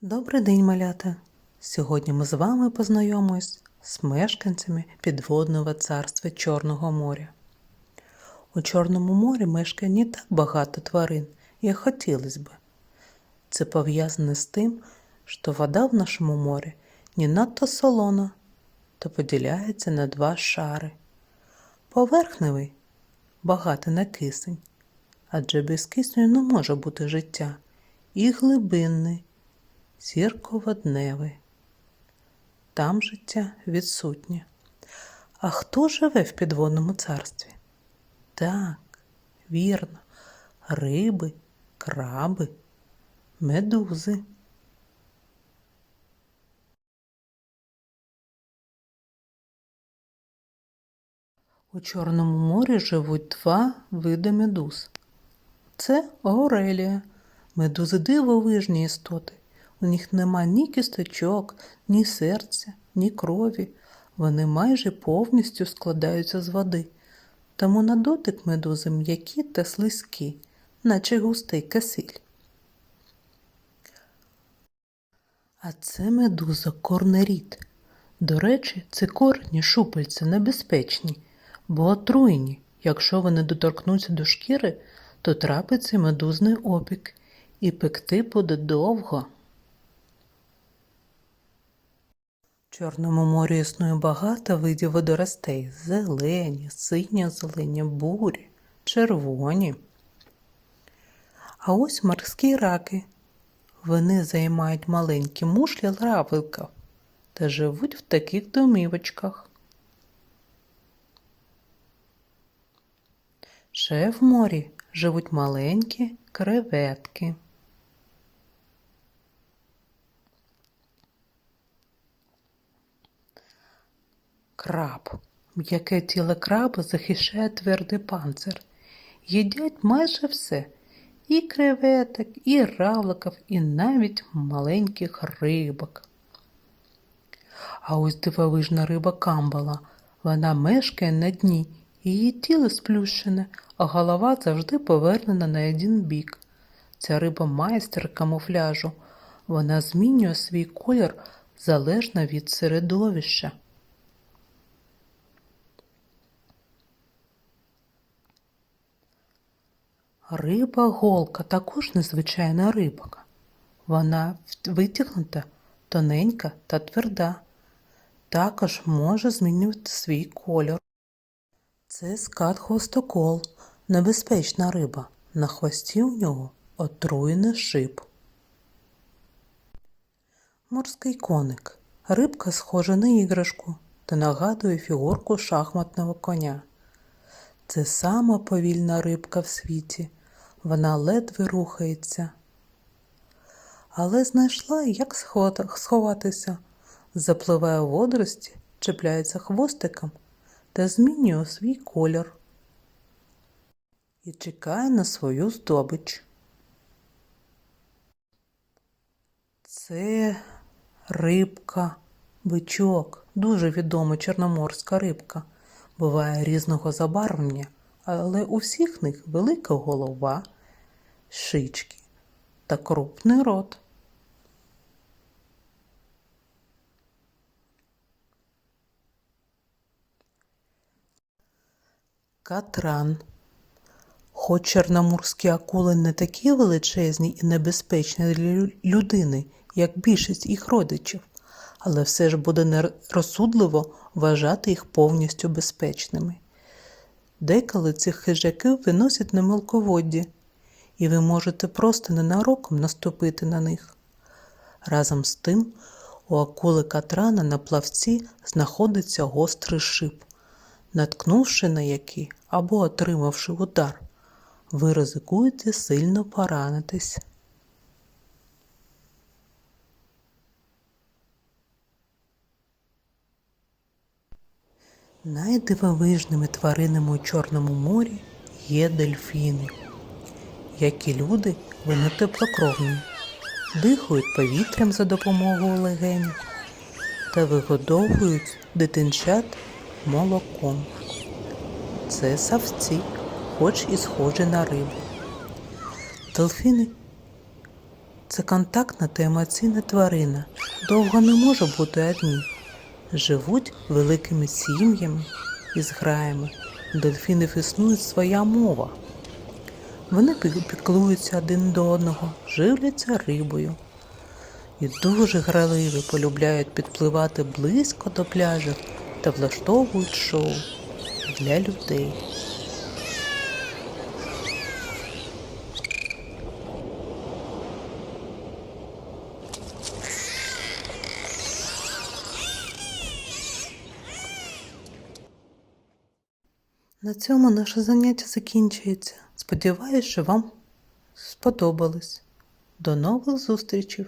Добрий день, малята! Сьогодні ми з вами познайомимось з мешканцями підводного царства Чорного моря. У Чорному морі мешкає не так багато тварин, як хотілося б. Це пов'язане з тим, що вода в нашому морі не надто солона та поділяється на два шари. Поверхневий багатий на кисень, адже без кисню не може бути життя, і глибинний зірководневий. Там життя відсутнє. А хто живе в підводному царстві? Так, вірно, риби, краби, медузи. У Чорному морі живуть два види медуз. Це Аурелія. Медузи дивовижні істоти. У них нема ні кісточок, ні серця, ні крові. Вони майже повністю складаються з води. Тому на дотик медузи м'які та слизькі, наче густий кисиль. А це медуза корнеріт. До речі, ці корені шупальця небезпечні, бо отруєні. Якщо вони доторкнуться до шкіри, то трапиться медузний опік, і пекти буде довго. В Чорному морі існує багато видів водоростей: зелені, синьо-зелені, бурі, червоні. А ось морські раки. Вони займають маленькі мушлі лравиків та живуть в таких домівочках. Ще в морі живуть маленькі креветки. Краб. М'яке тіло краба захищає твердий панцир. Їдять майже все. І креветок, і равликів, і навіть маленьких рибок. А ось дивовижна риба камбала. Вона мешкає на дні, її тіло сплющене, а голова завжди повернена на один бік. Ця риба майстер камуфляжу. Вона змінює свій колір залежно від середовища. Риба голка також незвичайна рибка. Вона витягнута, тоненька та тверда. Також може змінювати свій кольор. Це скат хвостокол, небезпечна риба. На хвості у нього отруєний шип. Морський коник. Рибка схожа на іграшку та нагадує фігурку шахматного коня. Це сама повільна рибка в світі. Вона ледве рухається. Але знайшла, як сховатися. Запливає у водорості, чіпляється хвостиком та змінює свій колір і чекає на свою здобич. Це рибка, бичок, дуже відома чорноморська рибка. Буває різного забарвлення, але у всіх них велика голова, шички та крупний рот. Катран. Хоч чорноморські акули не такі величезні і небезпечні для людини, як більшість їх родичів, але все ж буде нерозсудливо вважати їх повністю безпечними. Деколи цих хижаків виносять на мелководді, і ви можете просто ненароком наступити на них. Разом з тим, у акули катрана на плавці знаходиться гострий шип, наткнувши на який або отримавши удар, ви ризикуєте сильно поранитись. Найдивовижними тваринами у Чорному морі є дельфіни. Як і люди, вони теплокровні, дихають повітрям за допомогою легенів та вигодовують дитинчат молоком. Це савці, хоч і схожі на рибу. Дельфіни Це контактна та емоційна тварина. Довго не може бути одні. Живуть великими сім'ями і зграями. У дельфінів існує своя мова. Вони піклуються один до одного, живляться рибою. І дуже граливі полюбляють підпливати близько до пляжів та влаштовують шоу для людей. На цьому наше заняття закінчується. Сподіваюсь, що вам сподобалось. До нових зустрічей!